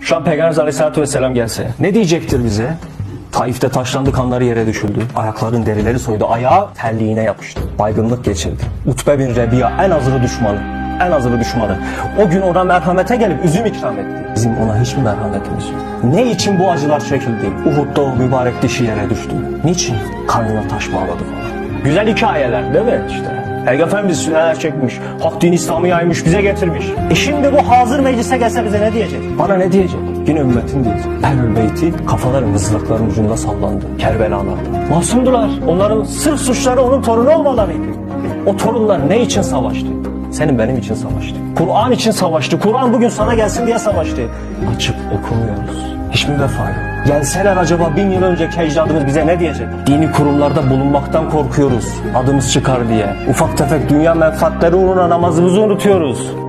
Şu an Peygamber Aleyhisselatü Vesselam gelse ne diyecektir bize? Taif'te taşlandı kanları yere düşüldü. Ayakların derileri soydu. Ayağı terliğine yapıştı. Baygınlık geçirdi. Utbe bin Rebiya en azılı düşmanı. En azılı düşmanı. O gün ona merhamete gelip üzüm ikram etti. Bizim ona hiçbir merhametimiz yok. Ne için bu acılar çekildi? Uhud'da o mübarek dişi yere düştü. Niçin? Karnına taş bağladı ona. Güzel hikayeler değil mi işte? Peygamber Efendimiz süneler çekmiş. Hak din İslam'ı yaymış bize getirmiş. E şimdi bu hazır meclise gelse bize ne diyecek? Bana ne diyecek? Yine ümmetin diyecek. Ehl-ül Beyti kafaları mızrakların ucunda sallandı. Kerbelalarda. Masumdular. Onların sırf suçları onun torunu olmalarıydı. O torunlar ne için savaştı? Senin benim için savaştı. Kur'an için savaştı. Kur'an bugün sana gelsin diye savaştı. Açıp okumuyoruz. Hiçbir vefa yok. Gelseler acaba bin yıl önceki ecdadımız bize ne diyecek? Dini kurumlarda bulunmaktan korkuyoruz. Adımız çıkar diye. Ufak tefek dünya menfaatleri uğruna namazımızı unutuyoruz.